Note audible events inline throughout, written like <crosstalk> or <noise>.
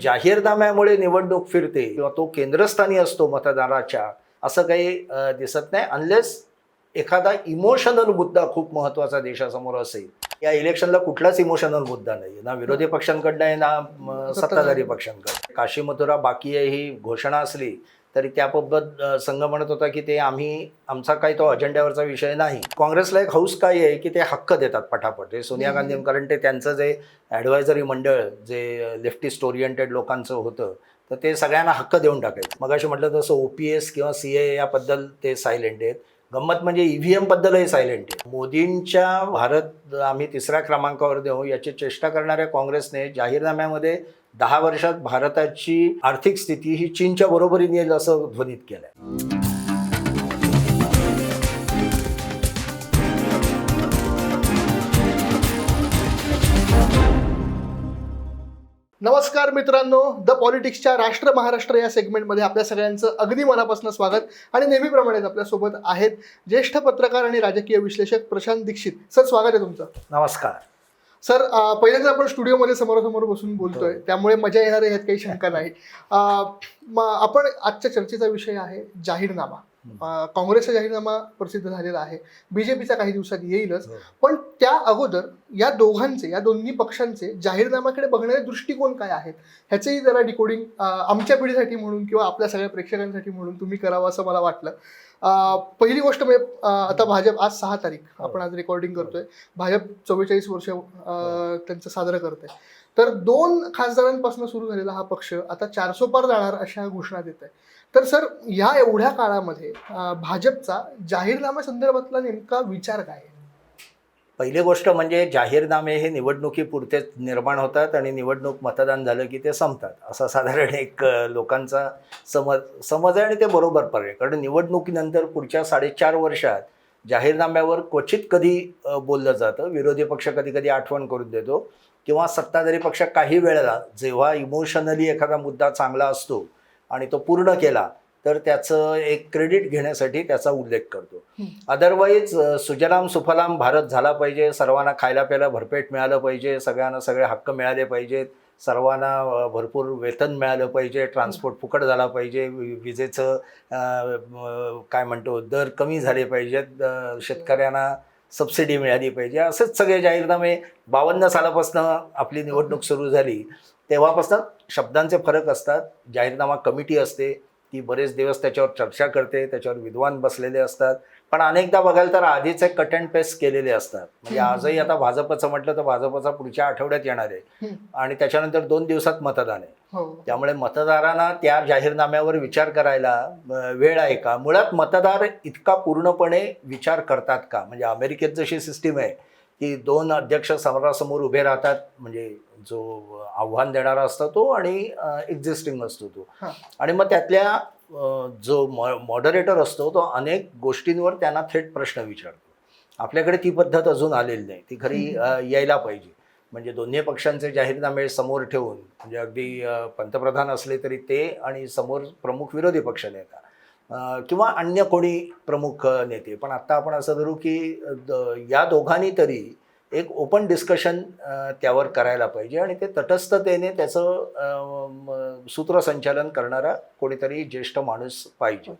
जाहीरनाम्यामुळे निवडणूक फिरते किंवा तो केंद्रस्थानी असतो मतदाराच्या असं काही दिसत नाही. अनलेस एखादा इमोशनल मुद्दा खूप महत्त्वाचा देशासमोर असेल. या इलेक्शनला कुठलाच इमोशनल मुद्दा नाही ना विरोधी पक्षांकडनं आहे ना सत्ताधारी पक्षांकडे काशी मथुरा बाकी आहे ही घोषणा असली तरी त्याबाबत संघ म्हणत होता की ते आम्ही आमचा काही तो अजेंड्यावरचा विषय नाही. काँग्रेसला एक हौस काय आहे की ते हक्क देतात पटापट. हे सोनिया. गांधी कारण ते त्यांचं जे ॲडवायझरी मंडळ जे लेफ्टिस्ट ओरिएंटेड लोकांचं होतं तर ते सगळ्यांना हक्क देऊन टाकायचं मग अशी म्हटलं तसं ओ पी एस किंवा सी ए याबद्दल ते सायलेंट आहेत. गंमत म्हणजे ईव्हीएम बद्दलही सायलेंट आहे मोदींच्या भारत आम्ही तिसऱ्या क्रमांकावर देऊ याची चेष्टा करणाऱ्या काँग्रेसने जाहीरनाम्यामध्ये दहा वर्षात भारताची आर्थिक स्थिती ही चीनच्या बरोबरीने येईल असं ध्वनित केलंय. नमस्कार मित्रांनो द पॉलिटिक्सच्या राष्ट्र महाराष्ट्र या सेगमेंटमध्ये आपल्या सगळ्यांचं अगदी मनापासून स्वागत आणि नेहमीप्रमाणेच आपल्यासोबत आहेत ज्येष्ठ पत्रकार आणि राजकीय विश्लेषक प्रशांत दीक्षित. सर स्वागत आहे तुमचं. नमस्कार. सर पहिल्यांदा आपण स्टुडिओमध्ये समोरासमोर बसून बोलतोय. हो. त्यामुळे मजा येणार आहे यात काही शंका नाही. आपण आजच्या चर्चेचा विषय आहे जाहीरनामा. काँग्रेसचा जाहीरनामा प्रसिद्ध झालेला आहे. बीजेपीचा काही दिवसात येईलच. हो. पण त्या अगोदर या दोघांचे या दोन्ही पक्षांचे जाहीरनाम्याकडे बघणारे दृष्टिकोन काय आहेत? ह्याचंही जरा डिकोडिंग आमच्या पिढीसाठी म्हणून किंवा आपल्या सगळ्या प्रेक्षकांसाठी म्हणून तुम्ही करावं असं मला वाटलं. पहिली गोष्ट म्हणजे आता भाजप आज सहा तारीख आपण आज रेकॉर्डिंग करतोय. भाजप चव्वेचाळीस वर्ष अं, त्यांचं साजरं करते तर दोन खासदारांपासून सुरू झालेला हा पक्ष आता चारसो पार जाणार अशा घोषणा देत आहे. तर सर या एवढ्या काळामध्ये भाजपचा जाहीरनामा संदर्भातला नेमका विचार काय आहे? पहिली गोष्ट म्हणजे जाहीरनामे हे निवडणुकीपुरतेच निर्माण होतात आणि निवडणूक मतदान झालं की ते संपतात. असा साधारण एक लोकांचा समज समज आहे आणि ते बरोबर पर्याय. कारण निवडणुकीनंतर पुढच्या साडेचार वर्षात जाहीरनाम्यावर क्वचित कधी बोललं जातं. विरोधी पक्ष कधी कधी आठवण करून देतो किंवा सत्ताधारी पक्ष काही वेळेला जेव्हा इमोशनली एखादा मुद्दा चांगला असतो आणि तो पूर्ण केला तर त्याचं एक क्रेडिट घेण्यासाठी त्याचा उल्लेख करतो. अदरवाईज सुजलाम सुफलाम भारत झाला पाहिजे सर्वांना खायला प्यायला भरपेट मिळालं पाहिजे सगळ्यांना सगळे हक्क मिळाले पाहिजेत सर्वांना भरपूर वेतन मिळालं पाहिजे ट्रान्सपोर्ट फुकट झाला पाहिजे वि- विजेचं काय म्हणतो दर कमी झाले पाहिजेत शेतकऱ्यांना सबसिडी मिळाली पाहिजे असेच सगळे जाहीरनामे बावन्न सालापासून आपली निवडणूक सुरू झाली. तेव्हापासून शब्दांचे फरक असतात जाहीरनामा कमिटी असते ती बरेच दिवस त्याच्यावर चर्चा करते त्याच्यावर विद्वान बसलेले असतात. पण अनेकदा बघाल तर आधीचे कट अँड पेस्ट केलेले असतात. म्हणजे. आजही आता भाजपचं म्हटलं तर भाजपचा पुढच्या आठवड्यात येणार आहे. आणि त्याच्यानंतर दोन दिवसात मतदान आहे. हो. त्यामुळे मतदारांना त्या जाहीरनाम्यावर विचार करायला वेळ आहे का? मुळात मतदार इतका पूर्णपणे विचार करतात का? म्हणजे अमेरिकेत जशी सिस्टीम आहे की दोन अध्यक्ष समोरासमोर उभे राहतात म्हणजे जो आव्हान देणारा असतो तो आणि एक्झिस्टिंग असतो तो. आणि मग त्यातल्या जो मॉडरेटर असतो तो अनेक गोष्टींवर त्यांना थेट प्रश्न विचारतो. आपल्याकडे ती पद्धत अजून आलेली नाही. ती खरी यायला पाहिजे. म्हणजे दोन्ही पक्षांचे जाहीरनामे समोर ठेवून म्हणजे अगदी पंतप्रधान असले तरी ते आणि समोर प्रमुख विरोधी पक्ष नेता. किंवा अन्य कोणी प्रमुख नेते. पण आत्ता आपण असं धरू की या दोघांनी तरी एक ओपन डिस्कशन त्यावर करायला पाहिजे आणि ते तटस्थतेने त्याचं सूत्रसंचालन करणारा कोणीतरी ज्येष्ठ माणूस पाहिजे.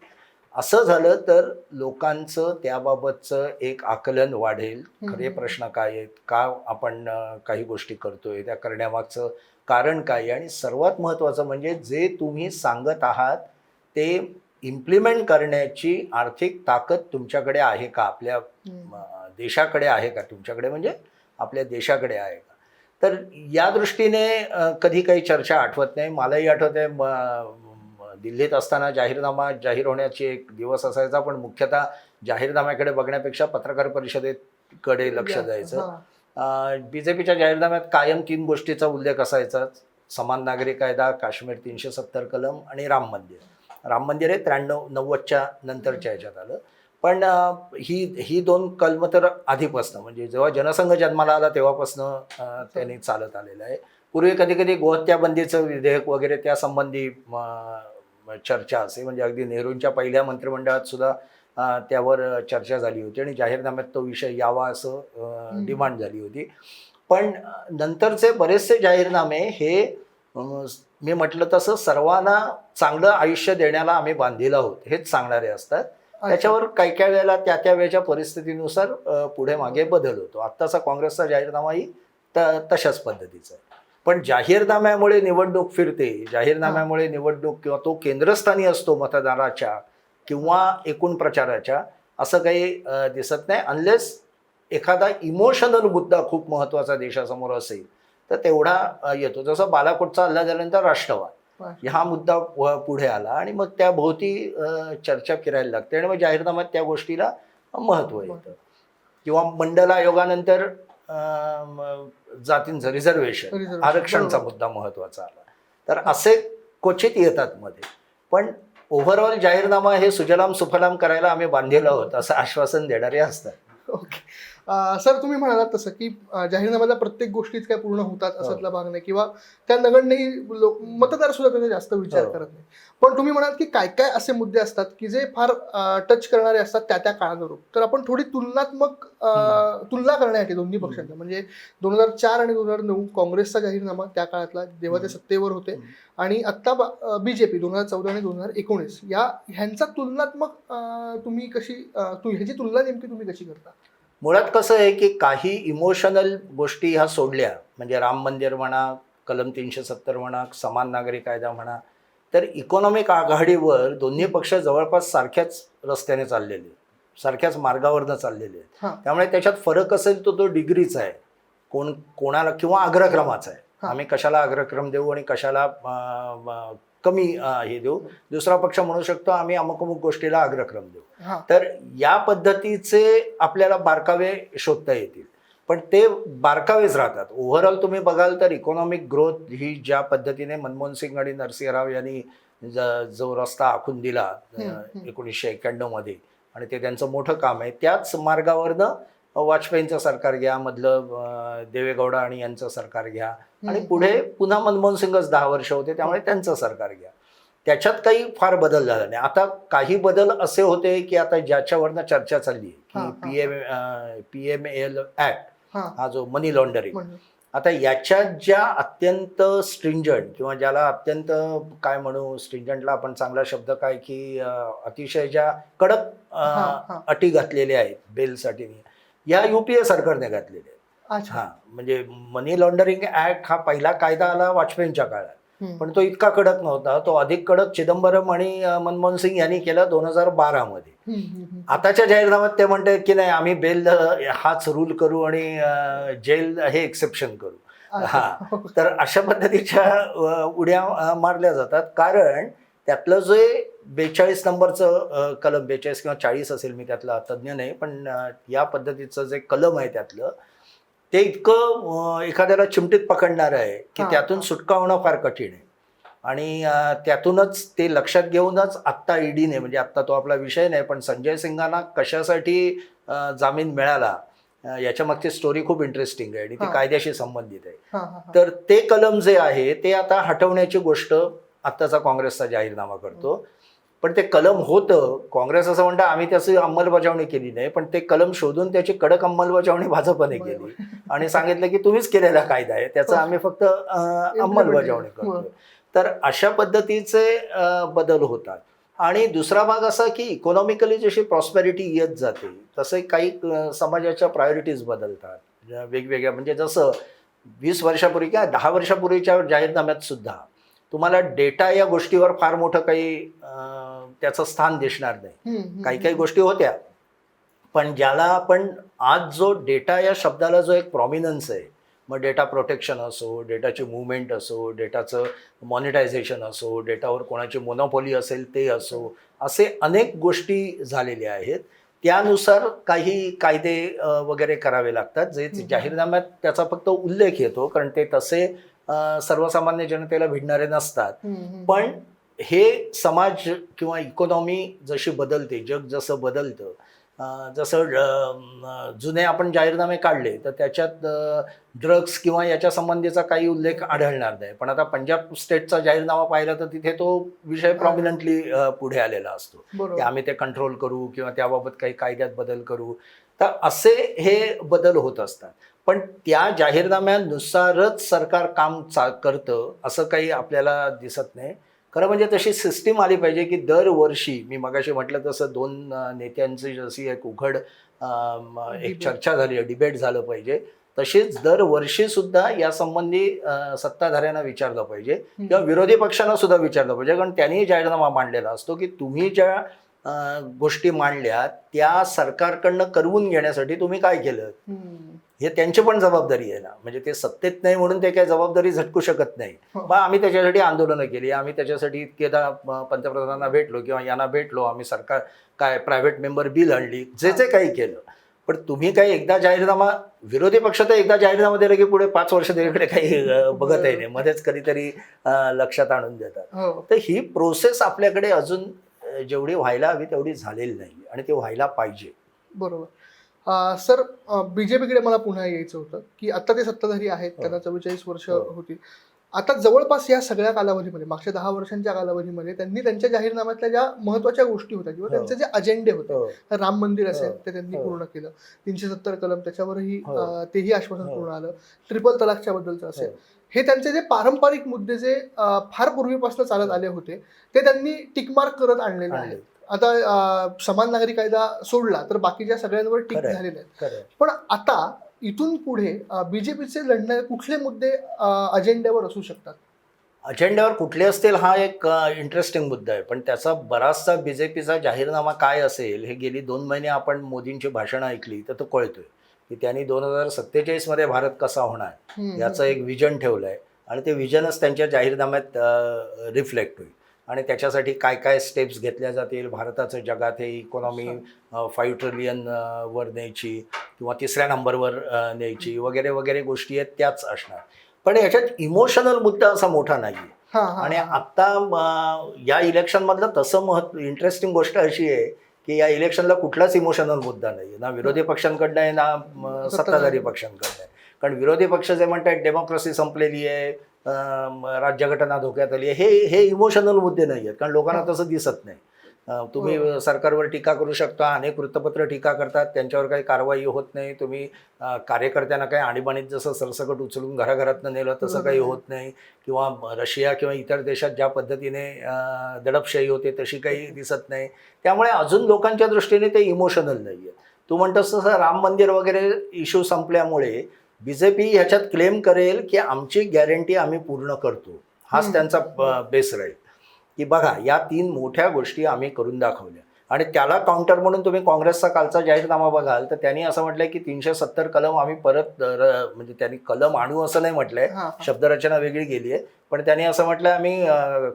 असं झालं तर लोकांचं त्याबाबतचं एक आकलन वाढेल. खरे. प्रश्न काय आहेत? का आपण काही गोष्टी करतोय? त्या करण्यामागचं कारण काय आहे? आणि सर्वात महत्त्वाचं म्हणजे जे तुम्ही सांगत आहात ते इम्प्लिमेंट करण्याची आर्थिक ताकद तुमच्याकडे आहे का? आपल्या देशाकडे आहे का? तुमच्याकडे म्हणजे आपल्या देशाकडे आहे का? तर या दृष्टीने कधी काही चर्चा आठवत नाही. मलाही आठवत आहे दिल्लीत असताना जाहीरनामा जाहीर होण्याची एक दिवस असायचा. पण मुख्यतः जाहीरनाम्याकडे बघण्यापेक्षा पत्रकार परिषदेकडे लक्ष द्यायचं. बी जे पीच्या जाहीरनाम्यात कायम तीन गोष्टीचा उल्लेख असायचा. समान नागरी कायदा काश्मीर तीनशे सत्तर कलम आणि राम मंदिर. राम मंदिर हे त्र्याण्णव नव्वदच्या नंतरच्या ह्याच्यात आलं. पण ही ही दोन कलम तर आधीपासनं म्हणजे जेव्हा जनसंघ जन्माला आला तेव्हापासनं त्यांनी चालत आलेलं आहे. पूर्वी कधी कधी गोहत्याबंदीचं विधेयक वगैरे त्या संबंधी चर्चा असे म्हणजे अगदी नेहरूंच्या पहिल्या मंत्रिमंडळात सुद्धा त्यावर चर्चा झाली होती आणि जाहीरनाम्यात तो विषय यावा असं. डिमांड झाली होती. पण नंतरचे बरेचसे जाहीरनामे हे मी म्हटलं तसं सर्वांना चांगलं आयुष्य देण्याला आम्ही बांधील आहोत हेच सांगणारे असतात. त्याच्यावर काही काही वेळेला त्या त्या वेळेच्या परिस्थितीनुसार पुढे मागे बदल होतो. आत्ताचा काँग्रेसचा जाहीरनामाही त- तशाच पद्धतीचा आहे. पण जाहीरनाम्यामुळे निवडणूक फिरते जाहीरनाम्यामुळे निवडणूक किंवा तो केंद्रस्थानी असतो मतदाराच्या किंवा एकूण प्रचाराच्या असं काही दिसत नाही. अनलेस एखादा इमोशनल मुद्दा खूप महत्त्वाचा देशासमोर असेल तर तेवढा येतो. जसं बालाकोटचा हल्ला झाल्यानंतर राष्ट्रवाद. हा मुद्दा पुढे आला आणि मग त्या भोवती चर्चा फिरायला लागते आणि मग जाहीरनाम्यात त्या गोष्टीला महत्त्व येतं. किंवा मंडल आयोगानंतर जातींचं रिझर्वेशन आरक्षणचा. मुद्दा महत्त्वाचा आला. तर असे क्वचित येतात मध्ये. पण ओव्हरऑल जाहीरनामा हे सुजलाम सुफलाम करायला आम्ही बांधलेलो आहोत असं आश्वासन देणारे असतात. ओके. सर तुम्ही म्हणालात तसं की जाहीरनाम्याला प्रत्येक गोष्टीत काय पूर्ण होतात असातला भाग नाही किंवा त्या नगण्यही लोक मतदार सुद्धा त्याचा जास्त विचार हो. करत नाही. पण तुम्ही म्हणाल की काय काय असे मुद्दे असतात की जे फार टच करणारे असतात त्या त्या काळानुरूप. तर आपण थोडी तुलनात्मक तुलना करण्यासाठी दोन्ही पक्षांच्या म्हणजे दोन हजार चार आणि दोन हजार नऊ काँग्रेसचा जाहीरनामा त्या काळातला जेव्हा ते. सत्तेवर होते. आणि आत्ता बीजेपी दोन हजार चौदा आणि दोन हजार एकोणीस या ह्यांचा तुलनात्मक तुम्ही कशी ह्याची तुलना नेमकी तुम्ही कशी करता? मुळात कसं आहे की काही इमोशनल गोष्टी ह्या सोडल्या म्हणजे राम मंदिर म्हणा कलम तीनशे सत्तर म्हणा समान नागरी कायदा म्हणा तर इकॉनॉमिक आघाडीवर दोन्ही पक्ष जवळपास सारख्याच रस्त्याने चाललेले आहेत. सारख्याच मार्गावरनं चाललेले आहेत. त्यामुळे त्याच्यात फरक असेल तो तो डिग्रीचा आहे कोण कोणाला किंवा अग्रक्रमाचा आहे. आम्ही कशाला अग्रक्रम देऊ आणि कशाला कमी हे देऊ. दुसरा पक्ष म्हणू शकतो आम्ही अमुक अमुक गोष्टीला अग्रक्रम देऊ. तर या पद्धतीचे आपल्याला बारकावे शोधता येतील. पण ते बारकावेच राहतात. ओव्हरऑल तुम्ही बघाल तर इकॉनॉमिक ग्रोथ ही ज्या पद्धतीने मनमोहन सिंग आणि नरसिंह राव यांनी ज- रस्ता आखून दिला. एकोणीसशे एक्क्याण्णवमध्ये आणि ते त्यांचं मोठं काम आहे त्याच मार्गावरनं वाजपेयींचं सरकार घ्या मधलं देवेगौडा आणि यांचं सरकार घ्या. आणि. पुढे पुन्हा मनमोहन सिंगच दहा वर्ष होते त्यामुळे त्यांचं सरकार घ्या. त्याच्यात काही फार बदल झाला नाही. आता काही बदल असे होते की आता ज्याच्यावरनं चर्चा चालली हा, आहे हा, की P M P M L act हा. हा जो मनी लॉन्डरिंग. आता याच्यात ज्या अत्यंत स्ट्रिंजंट किंवा ज्याला अत्यंत काय म्हणू स्ट्रिंजंटला आपण चांगला शब्द काय की अतिशय ज्या कडक हा, हा. अटी घातलेल्या आहेत बेलसाठी. या युपीए सरकारने घातलेल्या आहेत हा म्हणजे मनी लॉन्डरिंग ऍक्ट हा पहिला कायदा आला वाजपेयींच्या काळात. पण तो इतका कडक नव्हता तो अधिक कडक चिदंबरम आणि मनमोहन सिंग यांनी केला दोन हजार बारा मध्ये. आताच्या जाहीरनाम्यात ते म्हणतात की नाही आम्ही बेल हाच रूल करू आणि जेल हे एक्सेप्शन करू. हा. तर अशा पद्धतीच्या उड्या मारल्या जातात कारण त्यातलं जे बेचाळीस नंबरचं कलम बेचाळीस किंवा चाळीस असेल मी त्यातला तज्ज्ञ नाही पण या पद्धतीचं जे कलम आहे त्यातलं ते इतकं एखाद्याला चिमटीत पकडणारं आहे की त्यातून. सुटका होणं फार कठीण आहे आणि त्यातूनच ते लक्षात घेऊनच आत्ता ईडीने म्हणजे आत्ता तो आपला विषय नाही पण संजय सिंगांना कशासाठी जामीन मिळाला याच्या मागची स्टोरी खूप इंटरेस्टिंग आहे आणि ती. कायद्याशी संबंधित आहे. तर ते कलम जे आहे ते आता हटवण्याची गोष्ट आत्ताचा काँग्रेसचा जाहीरनामा करतो. पण ते कलम होतं. काँग्रेस असं म्हणतं आम्ही त्याची अंमलबजावणी केली नाही. पण ते कलम शोधून त्याची कडक अंमलबजावणी भाजपने केली. आणि सांगितलं की तुम्हीच केलेला कायदा आहे. त्याचा आम्ही फक्त अंमलबजावणी करतो तर अशा पद्धतीचे बदल होतात. आणि दुसरा भाग असा की इकॉनॉमिकली जशी प्रॉस्पेरिटी येत जाते तसे काही समाजाच्या प्रायोरिटीज बदलतात. वेगवेगळ्या म्हणजे जसं वीस वर्षापूर्वी किंवा दहा वर्षापूर्वीच्या जाहीरनाम्यात सुद्धा तुम्हाला डेटा या गोष्टीवर फार मोठं काही त्याचं स्थान दिसणार नाही काही काही. गोष्टी होत्या पण ज्याला आपण आज जो डेटा या शब्दाला जो एक प्रॉमिनन्स आहे मग डेटा प्रोटेक्शन असो डेटाची मुवमेंट असो डेटाचं मॉनिटायझेशन असो डेटावर कोणाची मोनोपॉली असेल ते असो असे अनेक गोष्टी झालेल्या आहेत त्यानुसार काही कायदे वगैरे करावे लागतात जे. जाहीरनाम्यात त्याचा फक्त उल्लेख येतो कारण ते तसे सर्वसामान्य जनतेला भिडणारे नसतात. पण हे समाज किंवा इकॉनॉमी जशी बदलते जग जसं बदलतं जसं जुने आपण जाहीरनामे काढले तर त्याच्यात ड्रग्स किंवा याच्या संबंधीचा काही उल्लेख आढळणार नाही. पण आता पंजाब स्टेटचा जाहीरनामा पाहिला तर तिथे तो विषय प्रॉमिनंटली पुढे आलेला असतो. की आम्ही ते कंट्रोल करू किंवा त्याबाबत काही कायद्यात बदल करू. तर असे हे बदल होत असतात. पण त्या जाहीरनाम्यानुसारच सरकार काम चा करतं असं काही आपल्याला दिसत नाही खरं म्हणजे तशी सिस्टीम आली पाहिजे की दरवर्षी मी मगाशी म्हटलं तसं दोन नेत्यांची जशी एक उघड एक. चर्चा झाली डिबेट झालं पाहिजे तशीच दरवर्षी सुद्धा यासंबंधी सत्ताधाऱ्यांना विचारलं पाहिजे किंवा विरोधी पक्षांना सुद्धा विचारलं पाहिजे कारण त्यांनी जाहीरनामा मांडलेला असतो की तुम्ही ज्या गोष्टी मांडल्या त्या सरकारकडनं करवून घेण्यासाठी तुम्ही काय केलं. हे त्यांची पण जबाबदारी आहे ना. म्हणजे ते सत्तेत नाही म्हणून ते काही जबाबदारी झटकू शकत नाही. हो. बा आम्ही त्याच्यासाठी आंदोलनं केली. आम्ही त्याच्यासाठी इतकेदा पंतप्रधानांना भेटलो किंवा यांना भेटलो. आम्ही सरकार काय प्रायव्हेट मेंबर बिल आणली. जे जे काही केलं. पण तुम्ही काही एकदा जाहीरनामा विरोधी पक्ष तर एकदा जाहीरनामा दिला की पुढे पाच वर्ष त्याच्याकडे काही अं, बघतही नाही. मध्येच कधीतरी लक्षात आणून देतात. हो. तर ही प्रोसेस आपल्याकडे अजून जेवढी व्हायला हवी तेवढी झालेली नाही. आणि ते व्हायला पाहिजे. बरोबर. सर बीजेपीकडे मला पुन्हा यायचं होतं की आता ते सत्ताधारी आहेत हो. त्यांना चव्वेचाळीस वर्ष हो. होती आता जवळपास या सगळ्या कालावधीमध्ये मागच्या दहा वर्षांच्या कालावधीमध्ये त्यांनी त्यांच्या जाहीरनाम्यातल्या ज्या महत्त्वाच्या गोष्टी होत्या किंवा हो. त्यांचे जे अजेंडे होते राम मंदिर असेल. ते त्यांनी. पूर्ण केलं तीनशे सत्तर कलम त्याच्यावरही तेही आश्वासन. पूर्ण आलं ट्रिपल तलाकच्या बद्दलचं असेल हो. त्यांचे जे पारंपरिक मुद्दे जे फार पूर्वीपासून चालत आले होते ते त्यांनी टिकमार्क करत आणलेले आहेत. आता समान नागरी कायदा सोडला तर बाकीच्या सगळ्यांवर टीक. झालेले आहेत पण आता इथून पुढे बीजेपीचे लढणारे कुठले मुद्दे अजेंड्यावर असू शकतात? अजेंड्यावर कुठले असतील हा एक इंटरेस्टिंग मुद्दा आहे. पण त्याचा बराचसा बीजेपीचा जाहीरनामा काय असेल हे गेली दोन महिने आपण मोदींची भाषणं ऐकली तर तो कळतोय. की त्यांनी दोन हजार सत्तेचाळीसमध्ये भारत कसा होणार याचं एक विजन ठेवलं आहे आणि ते विजनच त्यांच्या जाहीरनाम्यात रिफ्लेक्ट होईल. आणि त्याच्यासाठी काय काय स्टेप्स घेतल्या जातील? भारताचं जगात हे इकॉनॉमी फाईव्ह ट्रिलियन वर न्यायची किंवा तिसऱ्या नंबरवर न्यायची वगैरे वगैरे गोष्टी आहेत त्याच असणार. पण याच्यात इमोशनल मुद्दा असा मोठा नाही आहे आणि. आता म, या इलेक्शनमधलं तसं महत्त्व इंटरेस्टिंग गोष्ट अशी आहे की या इलेक्शनला कुठलाच इमोशनल मुद्दा नाही ना विरोधी पक्षांकडनं आहे ना सत्ताधारी पक्षांकडनं आहे. कारण विरोधी पक्ष जे म्हणतात डेमोक्रेसी संपलेली आहे राज्यघटना धोक्यात आली आहे. हे हे इमोशनल मुद्दे नाही आहेत कारण लोकांना तसं दिसत नाही. तुम्ही सरकारवर टीका करू शकता अनेक वृत्तपत्र टीका करतात त्यांच्यावर काही कारवाई होत नाही. तुम्ही कार्यकर्त्यांना काही आणीबाणीत जसं सरसकट उचलून घराघरातनं नेलं तसं काही. होत नाही. किंवा रशिया किंवा इतर देशात ज्या पद्धतीने दडपशाही होते तशी काही दिसत नाही. त्यामुळे अजून लोकांच्या दृष्टीने ते इमोशनल नाही आहे तू म्हणतोस तसं राम मंदिर वगैरे इश्यू संपल्यामुळे बी जे पी ह्याच्यात क्लेम करेल की आमची गॅरंटी आम्ही पूर्ण करतो. हाच. त्यांचा बेस राहील. की बघा या तीन मोठ्या गोष्टी आम्ही करून दाखवल्या. आणि त्याला काउंटर म्हणून तुम्ही काँग्रेसचा कालचा जाहीरनामा बघाल तर त्यांनी असं म्हटलंय की तीनशे सत्तर कलम आम्ही परत म्हणजे त्यांनी कलम आणू असं नाही म्हटलंय. शब्दरचना वेगळी गेली आहे. पण त्यांनी असं म्हटलं आम्ही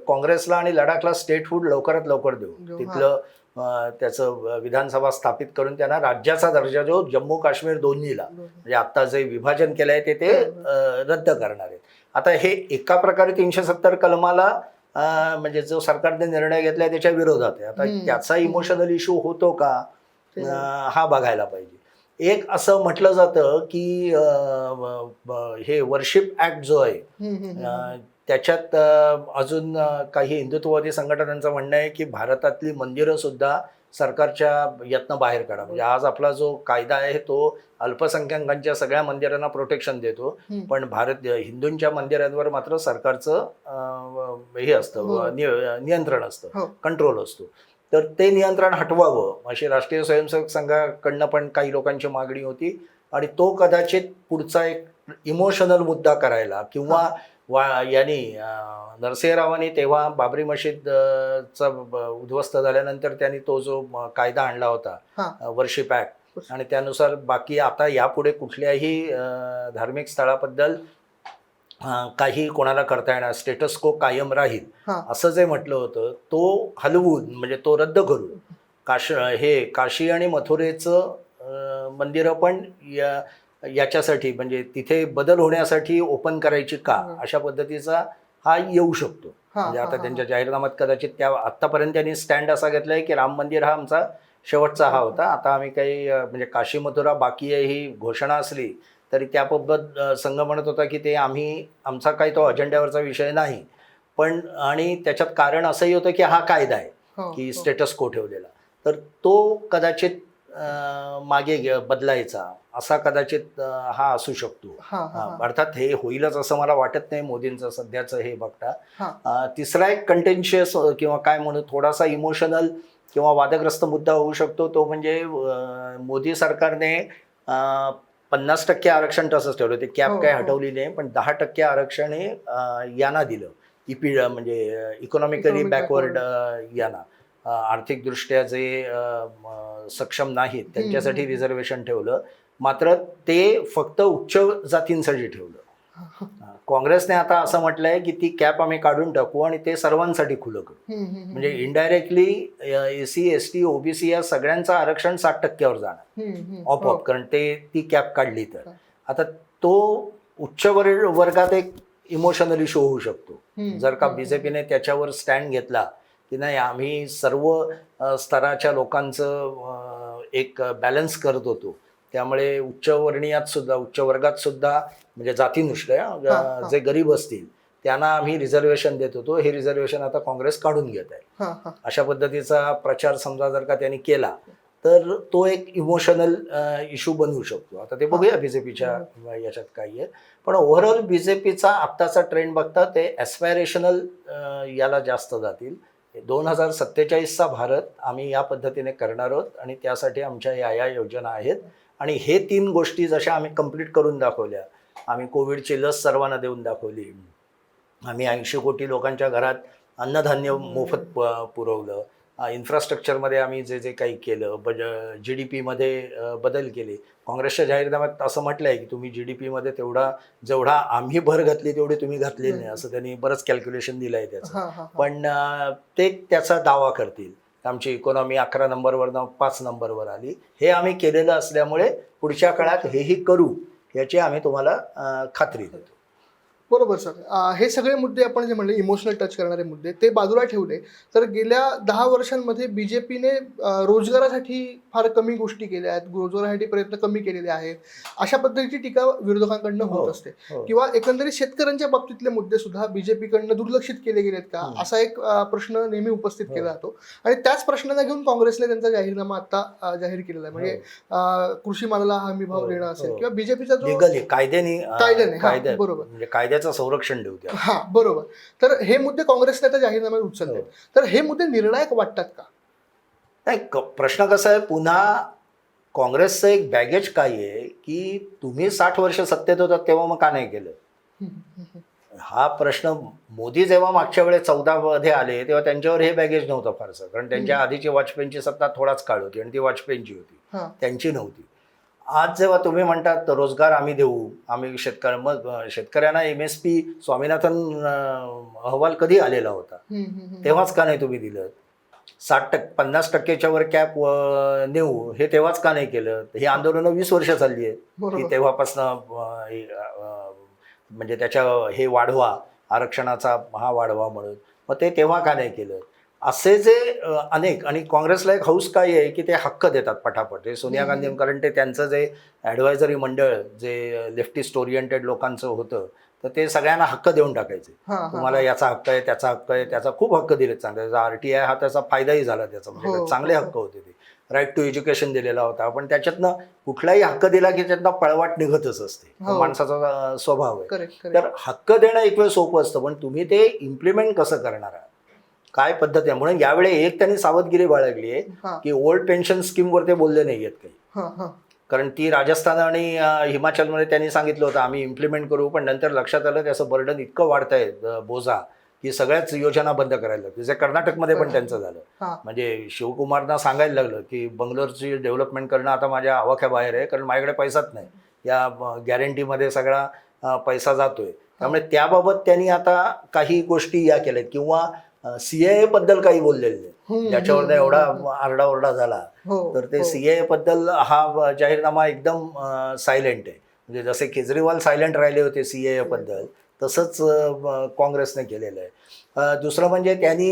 काँग्रेसला आणि लडाखला स्टेट फूड लवकरात लवकर देऊ. तिथलं त्याचं विधानसभा स्थापित करून त्यांना राज्याचा दर्जा जो जम्मू काश्मीर दोन्हीला म्हणजे आता जे विभाजन केलंय ते ते अं, रद्द करणार आहेत. आता हे एका प्रकारे तीनशे सत्तर कलमाला म्हणजे जो सरकारने निर्णय घेतलाय त्याच्या विरोधात आहे. आता. त्याचा इमोशनल इश्यू होतो का? ते- हा बघायला पाहिजे. एक असं म्हटलं जातं की हे वर्शिप ऍक्ट जो आहे त्याच्यात अजून काही हिंदुत्ववादी संघटनांचं म्हणणं आहे की भारतातली मंदिरं सुद्धा सरकारच्या यातनं बाहेर काढा म्हणजे आज आपला जो कायदा आहे तो अल्पसंख्याकांच्या सगळ्या मंदिरांना प्रोटेक्शन देतो. पण भारत हिंदूंच्या मंदिरांवर मात्र सरकारचं हे हो. असतं नि- नियंत्रण असतं हो. कंट्रोल असतो तर ते नियंत्रण हटवावं अशी राष्ट्रीय स्वयंसेवक संघाकडनं पण काही लोकांची मागणी होती आणि तो कदाचित पुढचा एक इमोशनल मुद्दा करायला किंवा वा यांनी नरसिंहरावांनी तेव्हा बाबरी मशीद चा उद्ध्वस्त झाल्यानंतर त्यांनी तो जो कायदा आणला होता. वर्शिप ॲक्ट आणि त्यानुसार बाकी आता यापुढे कुठल्याही धार्मिक स्थळाबद्दल काही कोणाला करता येणार स्टेटस को कायम राहील. असं जे म्हटलं होतं तो हलवून म्हणजे तो रद्द करून काश हे काशी आणि मथुरेचं मंदिरं पण या याच्यासाठी म्हणजे तिथे बदल होण्यासाठी ओपन करायची का हं. अशा पद्धतीचा हा येऊ शकतो. हा, म्हणजे हा, आता हा, त्यांच्या जाहीरनाम्यात कदाचित त्या आत्तापर्यंत त्यांनी स्टँड असा घेतलाय की राम मंदिर हा आमचा शेवटचा हा होता. आता आम्ही काही म्हणजे काशी मथुरा बाकी आहे ही घोषणा असली तरी त्याबाबत संघ म्हणत होता की ते आम्ही आमचा काही तो अजेंड्यावरचा विषय नाही. पण आणि त्याच्यात कारण असंही होतं की हा कायदा आहे हो, की हो. स्टेटस को ठेवलेला. तर तो कदाचित मागे बदलायचा. असा कदाचित हा असू शकतो. अर्थात हे होईलच असं मला वाटत नाही मोदींचं सध्याचं हे बघता. तिसरा एक कंटेन्शियस किंवा काय म्हणू थोडासा इमोशनल किंवा वादग्रस्त मुद्दा होऊ शकतो. तो म्हणजे मोदी सरकारने पन्नास टक्के आरक्षण तसंच ठेवलं. ते कॅप हो, काय हो. हटवली नाही पण दहा टक्के आरक्षण हे यांना दिलं. इपी म्हणजे इकॉनॉमिकली बॅकवर्ड यांना. आर्थिकदृष्ट्या जे सक्षम नाहीत त्यांच्यासाठी. रिझर्वेशन ठेवलं मात्र ते फक्त उच्च जातींसाठी ठेवलं <laughs> काँग्रेसने आता असं म्हटलंय की ती कॅप आम्ही काढून टाकू आणि ते सर्वांसाठी खुलं करू. म्हणजे indirectly A C S T OBC या सगळ्यांचं आरक्षण साठ टक्क्यावर जाणार हम्म. ऑप हो. कारण ते ती कॅप काढली तर हा. आता तो उच्च वर- वर्गात एक इमोशनली शो होऊ शकतो जर का बीजेपीने त्याच्यावर स्टँड घेतला की नाही आम्ही सर्व स्तराच्या लोकांचं एक बॅलन्स करत होतो. त्यामुळे उच्चवर्णीयात सुद्धा उच्च वर्गात सुद्धा म्हणजे हा, हा. जे गरीब असतील त्यांना आम्ही रिझर्वेशन देत होतो. हे रिझर्वेशन आता काँग्रेस काढून घेत आहे. हा, हा. अशा पद्धतीचा प्रचार समजा जर का त्यांनी केला तर तो एक इमोशनल इश्यू बनवू शकतो. आता ते बघूया बीजेपीच्या याच्यात काय आहे. पण ओव्हरऑल बीजेपीचा आत्ताचा ट्रेंड बघता ते ॲस्पायरेशनल याला जास्त जातील. दोन हजार सत्तेचाळीसचा भारत आम्ही या पद्धतीने करणार आहोत आणि त्यासाठी आमच्या या या योजना आहेत. आणि हे तीन गोष्टी जशा आम्ही कंप्लीट करून दाखवल्या. आम्ही कोविडची लस सर्वांना देऊन दाखवली. आम्ही ऐंशी कोटी लोकांच्या घरात अन्नधान्य मोफत प- पुरवलं. इन्फ्रास्ट्रक्चरमध्ये आम्ही जे जे काही केलं बज जी डी पीमध्ये बदल केले. काँग्रेसच्या जाहीरनाम्यात असं म्हटलं आहे की तुम्ही जी डी पीमध्ये तेवढा जेवढा आम्ही भर घातली तेवढी तुम्ही घातली नाही. असं त्यांनी बरंच कॅल्क्युलेशन दिलं आहे त्याचं. पण ते त्याचा दावा करतील. आमची इकॉनॉमी अकरा नंबरवर पाच नंबरवर आली. हे आम्ही केलेलं असल्यामुळे पुढच्या काळात हेही करू याची आम्ही तुम्हाला खात्री देतो. बरोबर सर. हे सगळे मुद्दे आपण जे म्हणले इमोशनल टच करणारे मुद्दे ते बाजूला ठेवले. तर गेल्या दहा वर्षांमध्ये बीजेपीने रोजगारासाठी फार कमी गोष्टी केल्या आहेत रोजगारासाठी प्रयत्न कमी केलेले आहेत अशा पद्धतीची टीका विरोधकांकडनं हो, होत असते हो. किंवा एकंदरीत शेतकऱ्यांच्या बाबतीतले मुद्दे सुद्धा बीजेपीकडनं दुर्लक्षित केले गेलेत का हम्म. असा एक प्रश्न नेहमी उपस्थित हो. केला जातो आणि त्याच प्रश्नाला घेऊन काँग्रेसने त्यांचा जाहीरनामा आता जाहीर केलेला आहे म्हणजे कृषी मालाला हमी भाव हो, देणं असेल हो. किंवा बीजेपीचा जो कायद्याने कायद्याने, हा, कायद्या बरोबर. म्हणजे कायद्याचं संरक्षण देऊ हा बरोबर तर हे मुद्दे काँग्रेसने आता जाहीरनाम्यात उचलले हो. तर हे मुद्दे निर्णायक वाटतात का नाही क- प्रश्न कसा आहे पुन्हा काँग्रेसचं एक बॅगेज काय आहे की तुम्ही साठ वर्ष सत्तेत होतात तेव्हा मग का नाही केलं? हा प्रश्न मोदी जेव्हा मागच्या वेळेस चौदा मध्ये आले तेव्हा त्यांच्यावर हे बॅगेज नव्हतं फारसं. कारण त्यांच्या आधीची वाजपेयींची सत्ता थोडाच काळ होती आणि ती वाजपेयींची होती. त्यांची नव्हती. आज जेव्हा तुम्ही म्हणतात रोजगार आम्ही देऊ आम्ही शेतकऱ्या मग शेतकऱ्यांना एम एस पी स्वामीनाथन अहवाल कधी आलेला होता. तेव्हाच का नाही तुम्ही दिलं? साठ टक्के पन्नास टक्क्याच्या वर कॅप नेऊ हे तेव्हाच का नाही केलं? ही आंदोलनं वीस वर्ष चालली आहेत. की तेव्हापासनं म्हणजे त्याच्या हे वाढवा आरक्षणाचा हा वाढवा म्हणून. मग ते तेव्हा का नाही केलं? असे जे अनेक आणि काँग्रेसला एक हौस काय आहे की ते हक्क देतात पटापट. हे सोनिया. गांधी कारण ते त्यांचं जे ॲडवायझरी मंडळ जे लेफ्टिस्ट ओरिएंटेड लोकांचं होतं तर ते सगळ्यांना हक्क देऊन टाकायचे. तुम्हाला याचा हक्क आहे त्याचा हक्क आहे त्याचा खूप हक्क दिलेत चांगले. आर टी आय हा त्याचा फायदाही झाला त्याचा म्हणजे चांगले हो. हक्क होते ते. राईट टू एज्युकेशन दिलेला होता. पण त्याच्यातनं कुठलाही हक्क दिला की त्यातनं पळवाट निघतच असते. तो हो. माणसाचा स्वभाव आहे. तर हक्क देणं एक वेळ सोपं असतं पण तुम्ही ते इम्प्लिमेंट कसं करणार आहात? काय पद्धत आहे? म्हणून यावेळी एक त्यांनी सावधगिरी बाळगली आहे की ओल्ड पेन्शन स्कीमवर ते बोलले नाही आहेत काही कारण ती राजस्थान आणि हिमाचलमध्ये त्यांनी सांगितलं होतं आम्ही इम्प्लिमेंट करू पण नंतर लक्षात आलं त्याचं बर्डन इतकं वाढत आहे बोजा की सगळ्याच योजना बंद करायला लागतील जे कर्नाटकमध्ये पण त्यांचं झालं. म्हणजे शिवकुमारना सांगायला लागलं की बंगलोरची डेव्हलपमेंट करणं आता माझ्या आवाक्याबाहेर आहे कारण माझ्याकडे पैसाच नाही. या गॅरंटीमध्ये सगळा पैसा जातोय. त्यामुळे त्याबाबत त्यांनी आता काही गोष्टी या केल्यात. किंवा सी ए बद्दल काही बोललेले नाही. ज्याच्यावर एवढा आरडाओरडा झाला हो तर ते हो. सी ए बद्दल हा जाहीरनामा एकदम सायलेंट आहे. म्हणजे जसे केजरीवाल सायलेंट राहिले होते सी ए बद्दल तसंच काँग्रेसने केलेलं आहे. दुसरं म्हणजे त्यांनी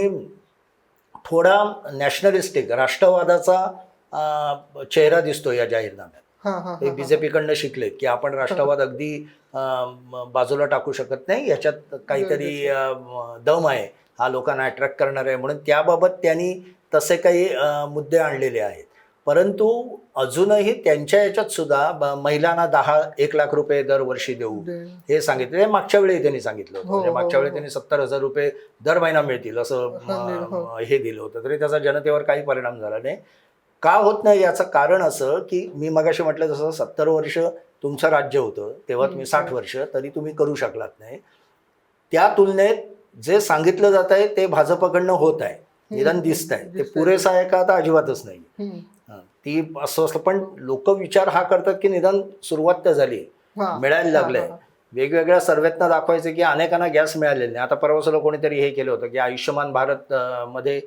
थोडा नॅशनलिस्टिक राष्ट्रवादाचा चेहरा दिसतो या जाहीरनाम्यात. हा, हा, ते हा, बीजेपीकडनं शिकलेत की आपण राष्ट्रवाद अगदी बाजूला टाकू शकत नाही. याच्यात काहीतरी दम आहे. हा लोकांना अट्रॅक्ट करणार आहे म्हणून त्याबाबत त्यांनी तसे काही मुद्दे आणलेले आहेत. परंतु अजूनही त्यांच्या याच्यात सुद्धा महिलांना दहा एक लाख रुपये दरवर्षी देऊ हे सांगितलं. मागच्या वेळी त्यांनी सांगितलं होतं. हो, म्हणजे हो, मागच्या वेळी हो. त्यांनी सत्तर हजार रुपये दर महिना मिळतील असं हा, दिलं, होतं. तरी त्याचा जनतेवर काही परिणाम झाला नाही. का होत नाही याचं कारण असं की मी मगाशी म्हटलं तसं सत्तर वर्ष तुमचं राज्य होतं तेव्हा तुम्ही. साठ वर्ष तरी तुम्ही करू शकलात नाही. त्या तुलनेत जे सांगितलं जात आहे ते भाजपकडनं होत आहे निदान. दिसत आहे ते. पुरेसं आहे का आता अजिबातच नाही. हं. ती असं असतं पण लोक विचार हा करतात की निदान सुरुवात तर झाली. मिळायला लागलंय. वेगवेगळ्या सर्वेतनं दाखवायचं की अनेकांना गॅस मिळालेले नाही. आता परवा सुद्धा कोणीतरी हे केलं होतं की आयुष्यमान भारत मध्ये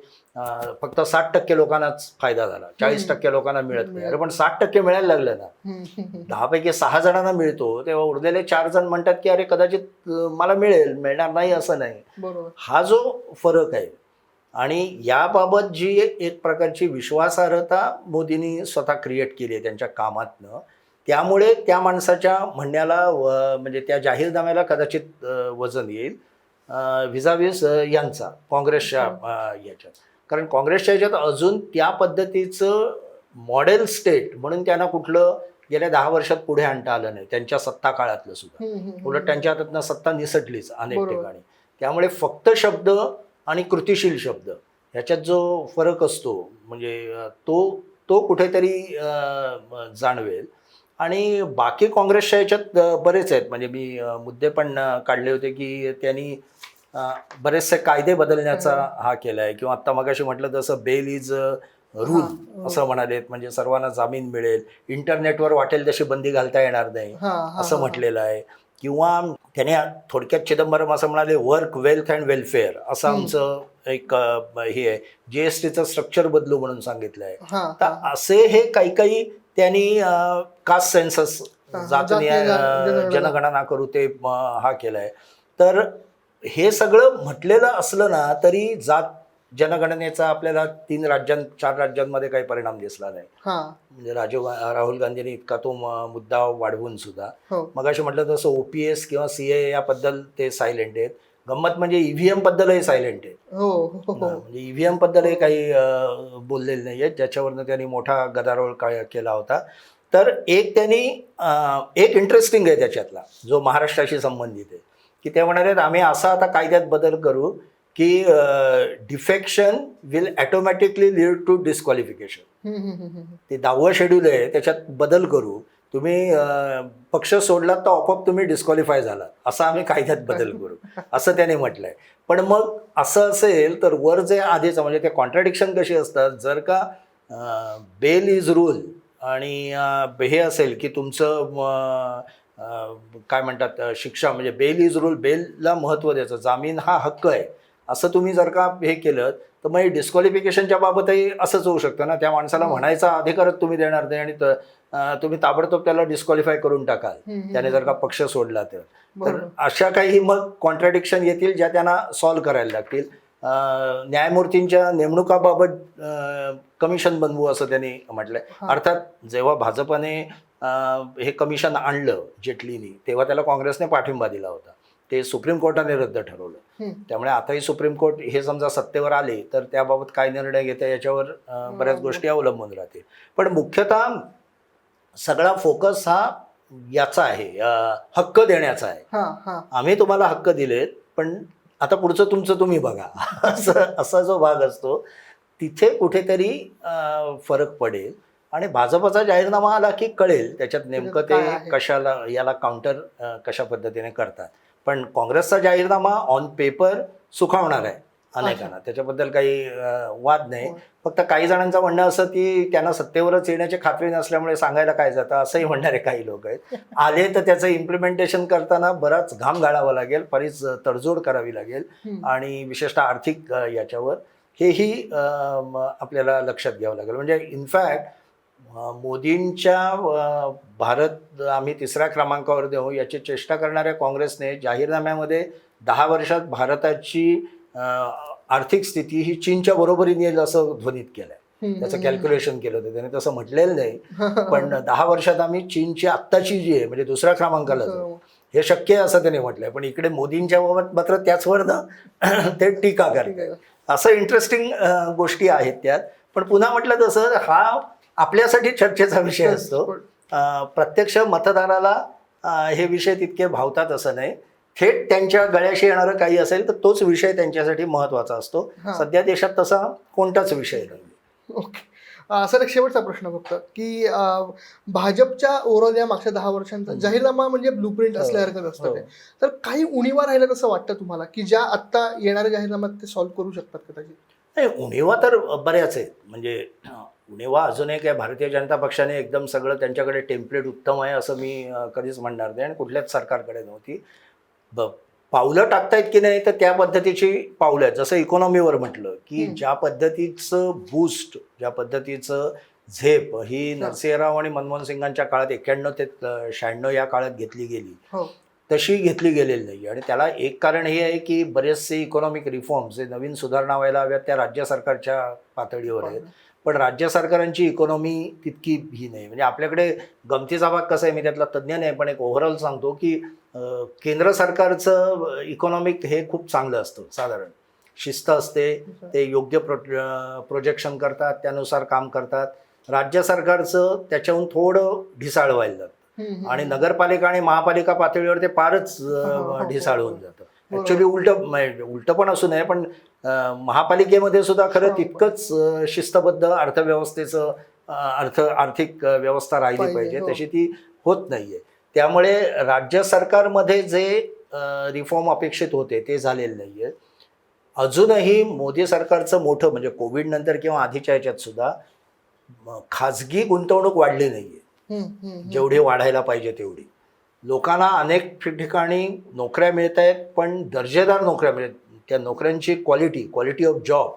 फक्त साठ टक्के लोकांनाच फायदा झाला. चाळीस टक्के लोकांना मिळत नाही. अरे पण साठ टक्के मिळायला लागलं ना. हम्म. <laughs> दहापैकी सहा जणांना मिळतो. तेव्हा उरलेले चार जण म्हणतात की अरे कदाचित मला मिळेल मिळणार नाही असं नाही. हा जो फरक आहे आणि याबाबत जी एक प्रकारची विश्वासार्हता मोदींनी स्वतः क्रिएट केली आहे त्यांच्या कामातनं त्यामुळे त्या माणसाच्या म्हणण्याला म्हणजे त्या जाहीरनाम्याला कदाचित वजन येईल. व्हिजाविस यांचा काँग्रेसच्या याच्यात. कारण काँग्रेसच्या याच्यात अजून त्या पद्धतीचं मॉडेल स्टेट म्हणून त्यांना कुठलं गेल्या दहा वर्षात पुढे आणता आलं नाही. त्यांच्या सत्ता काळातलं सुद्धा. उलट त्यांच्या हातातनं सत्ता निसटलीच अनेक. ठिकाणी. त्यामुळे फक्त शब्द आणि कृतिशील शब्द ह्याच्यात जो फरक असतो म्हणजे तो तो कुठेतरी जाणवेल. आणि बाकी काँग्रेसच्या ह्याच्यात अं, बरेच आहेत म्हणजे मी मुद्दे पण काढले होते की त्यांनी बरेचसे कायदे बदलण्याचा हा केला आहे किंवा आत्ता मगाशी म्हटलं तसं बेल इज रूल. असं म्हणालेत म्हणजे सर्वांना जामीन मिळेल इंटरनेटवर वाटेल तशी बंदी घालता येणार नाही असं. म्हटलेलं आहे किंवा त्याने थोडक्यात चिदंबरम असं म्हणाले वर्क वेल्थ अँड वेलफेअर असं. आमचं एक हे आहे जीएसटीचं स्ट्रक्चर बदलू म्हणून सांगितलं आहे तर. असे हे काही काही त्यांनी कास्ट सेन्सस जातीय जनगणना. करू ते हा केलाय. तर हे सगळं म्हटलेलं असलं ना तरी जात जनगणनेचा आपल्याला तीन राज्यां चार राज्यांमध्ये काही परिणाम दिसला नाही. हा. म्हणजे राजीव राहुल गांधींनी इतका तो मुद्दा वाढवून सुद्धा. हो. मग अशी म्हटलं तसं ओपीएस किंवा सीए याबद्दल ते सायलेंट आहेत. गंमत म्हणजे ईव्हीएम बद्दलही सायलेंट आहेत हो हो हो. म्हणजे ईव्हीएम बद्दलही काही बोललेले नाही आहेत ज्याच्यावरनं त्यांनी मोठा गदारोळ काय केला होता. तर एक त्यांनी एक इंटरेस्टिंग आहे त्याच्यातला जो महाराष्ट्राशी संबंधित आहे. की ते म्हणाले आम्ही असा आता कायद्यात बदल करू की defection will automatically lead to disqualification. ते दहावं शेड्यूल आहे त्याच्यात बदल करू. तुम्ही पक्ष सोडलात तर आपोआप तुम्ही डिस्क्वालिफाय झाला असं आम्ही कायद्यात बदल <laughs> करू. असं त्याने म्हटलंय. पण मग असं असेल तर वर जे आधीचं म्हणजे ते कॉन्ट्राडिक्शन कशी असतात? जर का बेल इज रूल आणि हे असेल की तुमचं काय म्हणतात शिक्षा म्हणजे बेल इज रूल बेलला महत्त्व द्यायचं जामीन हा हक्क आहे. असं तुम्ही जर का हे केलं तर मग डिस्क्वालिफिकेशनच्या बाबतही असंच होऊ शकतं ना? त्या माणसाला. म्हणायचा अधिकारच तुम्ही देणार नाही आणि तुम्ही ताबडतोब त्याला डिस्क्वालिफाय करून टाकाल त्याने जर का पक्ष सोडला तर. अशा काही मग कॉन्ट्राडिक्शन येतील ज्या त्यांना सॉल्व्ह करायला लागतील न्यायमूर्तींच्या नेमणुकाबाबत कमिशन बनवू असं त्यांनी म्हटलंय. अर्थात जेव्हा भाजपने हे कमिशन आणलं जेटलीनी तेव्हा त्याला काँग्रेसने पाठिंबा दिला होता ते सुप्रीम कोर्टाने रद्द ठरवलं. त्यामुळे आताही सुप्रीम कोर्ट हे समजा सत्तेवर आले तर त्याबाबत काय निर्णय घेते याच्यावर बऱ्याच. गोष्टी अवलंबून राहतील पण मुख्यतः सगळा फोकस हा याचा आहे हक्क देण्याचा आहे. हा हा. आम्ही तुम्हाला हक्क दिलेत पण आता पुढचं तुमचं तुम्ही बघा. <laughs> असं असा जो भाग असतो तिथे कुठेतरी फरक पडेल. आणि भाजपचा जाहीरनामा आला की कळेल त्याच्यात नेमकं ते? कशाला याला काउंटर कशा पद्धतीने करतात. पण काँग्रेसचा जाहीरनामा ऑन पेपर सुखावणार आहे. अनेकांना त्याच्याबद्दल काही वाद नाही. हो. फक्त काही जणांचं म्हणणं असं की त्यांना सत्तेवरच येण्याची खात्री नसल्यामुळे सांगायला काय जातं असंही म्हणणारे काही लोक आहेत. <laughs> आले तर त्याचं इम्प्लिमेंटेशन करताना बराच घाम गाळावा लागेल बरीच तडजोड करावी लागेल. आणि विशेषतः आर्थिक याच्यावर हेही आपल्याला लक्षात घ्यावं लागेल. म्हणजे इनफॅक्ट मोदींच्या भारत आम्ही तिसऱ्या क्रमांकावर देऊ याची चेष्टा करणाऱ्या काँग्रेसने जाहीरनाम्यामध्ये दहा वर्षात भारताची आर्थिक स्थिती ही चीनच्या बरोबरीने येईल असं ध्वनित केलंय. त्याचं कॅल्क्युलेशन केलं होतं. त्याने तसं म्हटलेलं नाही. <laughs> पण दहा वर्षात आम्ही चीनची आत्ताची जी आहे म्हणजे दुसऱ्या क्रमांकाला जाऊ. हो. हे शक्य आहे असं त्याने म्हटलंय. पण इकडे मोदींच्या बाबत मात्र त्याचवर ना <clears throat> ते टीका करतात आहे. असं इंटरेस्टिंग गोष्टी आहेत त्यात. पण पुन्हा म्हटलं तसं हा आपल्यासाठी चर्चेचा विषय असतो. अं, प्रत्यक्ष मतदाराला हे विषय तितके भावतात असं नाही. थेट त्यांच्या गळ्याशी येणारं काही असेल तर तोच विषय त्यांच्यासाठी महत्त्वाचा असतो. हा. सध्या देशात तसा कोणताच विषय नाही ओके. सर एक शेवटचा प्रश्न फक्त की भाजपच्या ओव्हरऑल या मागच्या दहा वर्षांचा. जाहीरनामा म्हणजे ब्लूप्रिंट असल्यासारखं असतं हो. तर काही उणीवा राहिल्या असं वाटतं तुम्हाला की ज्या आत्ता येणाऱ्या जाहीरनाम्यात ते सॉल्व्ह करू शकतात कदाचित नाही उणेवा तर बऱ्याच आहेत. म्हणजे उणेवा अजूनही काय भारतीय जनता पक्षाने एकदम सगळं त्यांच्याकडे टेम्पलेट उत्तम आहे असं मी कधीच म्हणणार नाही आणि कुठल्याच सरकारकडे नव्हती. पावलं टाकतायत की नाही तर त्या पद्धतीची पावलं आहेत. जसं इकॉनॉमीवर म्हटलं की. ज्या पद्धतीचं बूस्ट ज्या पद्धतीचं झेप ही नरसिंहराव आणि मनमोहन सिंगांच्या काळात एक्क्याण्णव ते शहाण्णव या काळात घेतली गेली. हो. तशी घेतली गेलेली नाही. आणि त्याला एक कारण हे आहे की बरेचसे इकॉनॉमिक रिफॉर्म्स जे नवीन सुधारणा व्हायला हव्यात त्या राज्य सरकारच्या पातळीवर आहेत. पण राज्य सरकारांची इकॉनॉमी तितकी ही नाही म्हणजे आपल्याकडे गमतीचा भाग कसा आहे मी त्यातला तज्ज्ञ नाही पण एक ओव्हरऑल सांगतो की केंद्र सरकारचं इकॉनॉमिक हे खूखूप चांगलं असतं साधारण शिस्त असते ते योग्य प्रो प्रोजेक्शन करतात त्यानुसार काम करतात राज्य सरकारचं त्याच्याहून थोडं ढिसाळ व्हायला हम्म. आणि नगरपालिका आणि महापालिका पातळीवर ते फारच हो, हो, हो, ढिसाळ. होऊन जातं. ऍक्च्युली उलट उलट पण असू नये पण महापालिकेमध्ये सुद्धा खरं हो. तितकंच शिस्तबद्ध अर्थव्यवस्थेचं अर्थ आर्थिक व्यवस्था राहिली पाहिजे, हो. तशी ती होत नाहीये त्यामुळे राज्य सरकारमध्ये जे रिफॉर्म अपेक्षित होते ते झालेले नाहीये अजूनही मोदी सरकारचं मोठं म्हणजे कोविड नंतर किंवा आधीच्या ह्याच्यात सुद्धा खाजगी गुंतवणूक वाढली नाहीये. जेवढी वाढायला पाहिजे तेवढी लोकांना अनेक ठिकाणी नोकऱ्या मिळत आहेत पण दर्जेदार नोकऱ्या मिळत त्या नोकऱ्यांची क्वालिटी क्वालिटी ऑफ जॉब.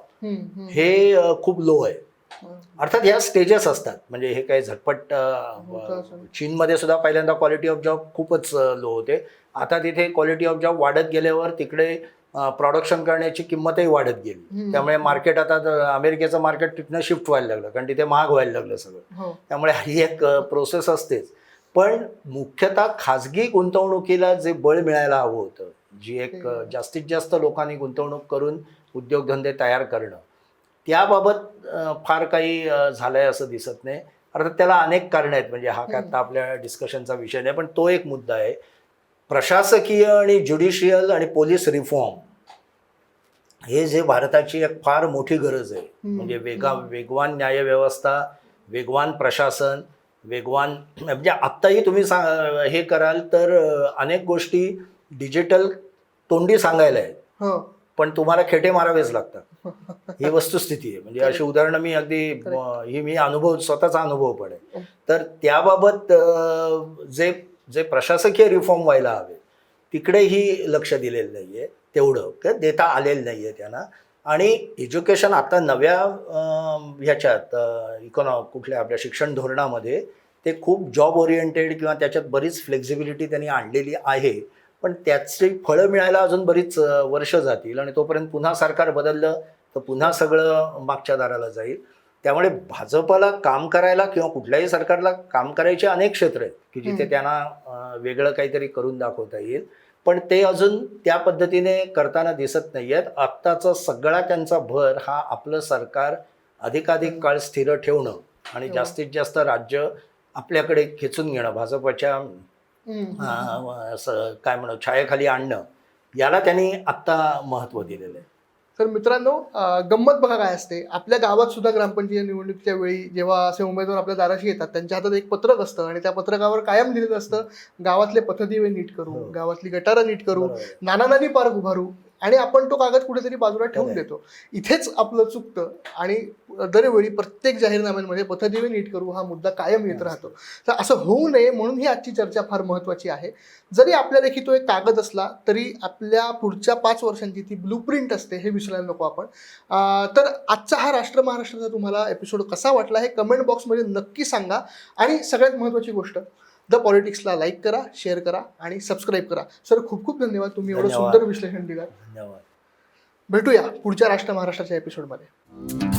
हे खूप लो आहे हम्म. अर्थात ह्या स्टेजेस असतात म्हणजे हे काही झटपट असं. चीनमध्ये सुद्धा पहिल्यांदा क्वालिटी ऑफ जॉब खूपच लो होते आता तिथे क्वालिटी ऑफ जॉब वाढत गेल्यावर तिकडे प्रोडक्शन करण्याची किंमतही वाढत गेली. त्यामुळे मार्केट आता अमेरिकेचं मार्केट तिथनं शिफ्ट व्हायला लागलं कारण तिथे महाग व्हायला लागलं सगळं हो त्यामुळे ही एक प्रोसेस असतेच पण मुख्यतः खाजगी गुंतवणुकीला जे बळ मिळायला हवं होतं जी एक जास्तीत जास्त लोकांनी गुंतवणूक करून उद्योगधंदे तयार करणं. त्याबाबत फार काही अ, झालंय असं दिसत नाही. अर्थात त्याला अनेक कारणं आहेत. म्हणजे हा काय आता आपल्या डिस्कशनचा विषय नाही पण तो एक मुद्दा आहे. प्रशासकीय आणि ज्युडिशियल आणि पोलीस रिफॉर्म हे जे भारताची एक फार मोठी गरज आहे. म्हणजे वेगा वेगवान न्यायव्यवस्था वेगवान प्रशासन वेगवान म्हणजे आत्ताही तुम्ही सा हे कराल तर अनेक गोष्टी डिजिटल तोंडी सांगायला आहेत. हो. पण तुम्हाला खेटे मारावेच लागतात. <laughs> ही वस्तुस्थिती आहे. म्हणजे अशी उदाहरणं मी अगदी ही मी अनुभव स्वतःचा अनुभव आहे. Oh. तर त्याबाबत जे जे प्रशासकीय रिफॉर्म व्हायला हवे तिकडेही लक्ष दिलेलं नाही आहे तेवढं का देता आलेलं नाही आहे त्यांना. आणि एज्युकेशन आता नव्या ह्याच्यात इकॉनॉ कुठल्या आपल्या शिक्षण धोरणामध्ये ते खूप जॉब ओरिएंटेड किंवा त्याच्यात बरीच फ्लेक्झिबिलिटी त्यांनी आणलेली आहे. पण त्याची फळं मिळायला अजून बरीच वर्ष जातील आणि तोपर्यंत पुन्हा सरकार बदललं तर पुन्हा सगळं मागच्या दाराला जाईल त्यामुळे भाजपला काम करायला किंवा कुठल्याही सरकारला काम करायचे अनेक क्षेत्र आहेत की जिथे. त्यांना वेगळं काहीतरी करून दाखवता येईल पण ते अजून त्या पद्धतीने करताना दिसत नाही आहेत आत्ताचा सगळा त्यांचा भर हा आपलं सरकार अधिकाधिक काळ स्थिर ठेवणं आणि हो. जास्तीत जास्त राज्य आपल्याकडे खेचून घेणं भाजपच्या असं काय म्हणू छायेखाली आणणं याला त्यांनी आत्ता महत्त्व दिलेलं आहे तर मित्रांनो गंमत बघा काय असते आपल्या गावात सुद्धा ग्रामपंचायत निवडणुकीच्या वेळी जेव्हा असे उमेदवार आपल्या दाराशी येतात त्यांच्या हातात एक पत्रक असतं आणि त्या पत्रकावर कायम लिहिलेलं असतं गावातले पथदिवे नीट करू हो. गावातली गटारं नीट करू. नाना नानी पार्क उभारू आणि आपण तो कागद कुठेतरी बाजूला ठेवून. देतो. इथेच आपलं चुकतं आणि दरवेळी प्रत्येक जाहीरनाम्यांमध्ये पथदिवे नीट करू हा मुद्दा कायम येत राहतो. तर असं होऊ नये म्हणून ही आजची चर्चा फार महत्त्वाची आहे. जरी आपल्या देखी तो एक कागद असला तरी आपल्या पुढच्या पाच वर्षांची ती ब्लू प्रिंट असते हे विसरायला नको आपण. तर आजचा हा राष्ट्र महाराष्ट्राचा तुम्हाला एपिसोड कसा वाटला हे कमेंट बॉक्समध्ये नक्की सांगा. आणि सगळ्यात महत्त्वाची गोष्ट द पॉलिटिक्सला लाईक करा शेअर करा आणि सबस्क्राईब करा. सर खूप खूप धन्यवाद. तुम्ही एवढं. सुंदर विश्लेषण दिलं. धन्यवाद. भेटूया पुढच्या राष्ट्र महाराष्ट्राच्या एपिसोडमध्ये